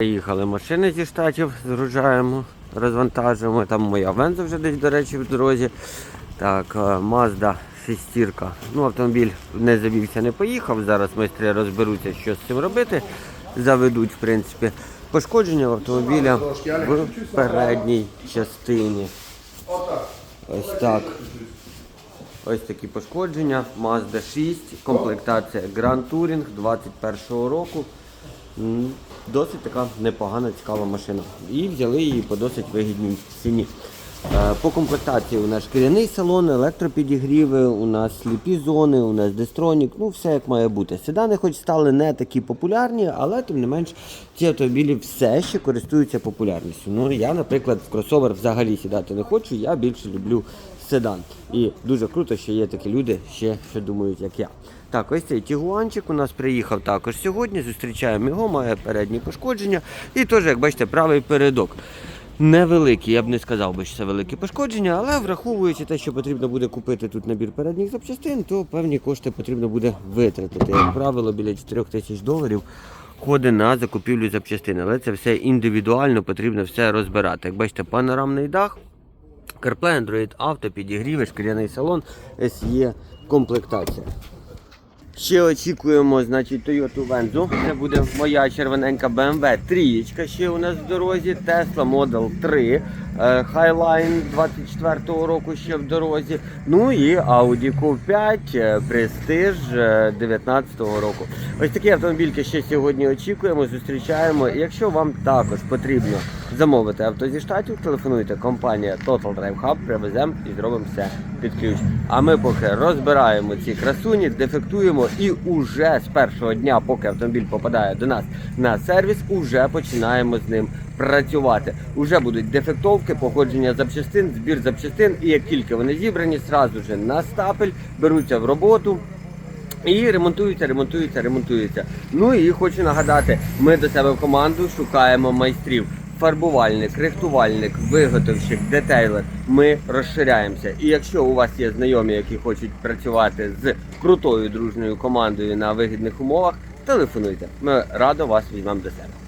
Приїхали машини зі штатів, згружаємо, розвантажуємо. Там моя венза вже десь, до речі, в дорозі. Так, е, Mazda шестірка. Ну, автомобіль не завівся, не поїхав. Зараз майстри розберуться, що з цим робити. Заведуть, в принципі, пошкодження в автомобіля в передній частині. Ось так. Ось такі пошкодження. Mazda 6, комплектація Grand Touring 21-го року. Досить така непогана, цікава машина. І взяли її по досить вигідній ціні. Е, По комплектації у нас шкіряний салон, електропідігріви, у нас сліпі зони, у нас дестронік, ну все як має бути. Седани хоч стали не такі популярні, але тим не менш ці автомобілі все ще користуються популярністю. Ну я, наприклад, в кросовер взагалі сідати не хочу, я більше люблю седан. І дуже круто, що є такі люди, ще що думають, як я. Так, ось цей тігуанчик у нас приїхав також сьогодні. Зустрічаємо його, має передні пошкодження. І теж, як бачите, правий передок. Невеликі, я б не сказав би, що це великі пошкодження, але враховуючи те, що потрібно буде купити тут набір передніх запчастин, то певні кошти потрібно буде витратити. Як правило, біля 4 тисяч доларів ходить на закупівлю запчастин. Але це все індивідуально, потрібно все розбирати. Як бачите, панорамний дах, CarPlay, Android Auto, підігріви, шкіряний салон, SE комплектація. Ще очікуємо, значить, Toyota Venzo. Це буде моя червоненька BMW. Трієчка ще у нас в дорозі. Tesla Model 3. е, Highline 24-го року ще в дорозі. Ну і Audi Q5 е, Prestige е, 19-го року. Ось такі автомобільки ще сьогодні очікуємо, зустрічаємо. Якщо вам також потрібно замовити авто зі штатів, телефонуйте компанія Total Drive Hub, привеземо і зробимо все під ключ. А ми поки розбираємо ці красуні, дефектуємо і уже з першого дня, поки автомобіль попадає до нас на сервіс, уже починаємо з ним працювати. Уже будуть дефектовки, походження запчастин, збір запчастин, і як тільки вони зібрані, зразу же на стапель беруться в роботу. І ремонтуються, ремонтуються, ремонтуються. Ну і хочу нагадати, ми до себе в команду шукаємо майстрів. Фарбувальник, рихтувальник, виготовщик, детейлер. Ми розширяємося. І якщо у вас є знайомі, які хочуть працювати з крутою дружною командою на вигідних умовах, телефонуйте. Ми радо вас візьмемо до себе.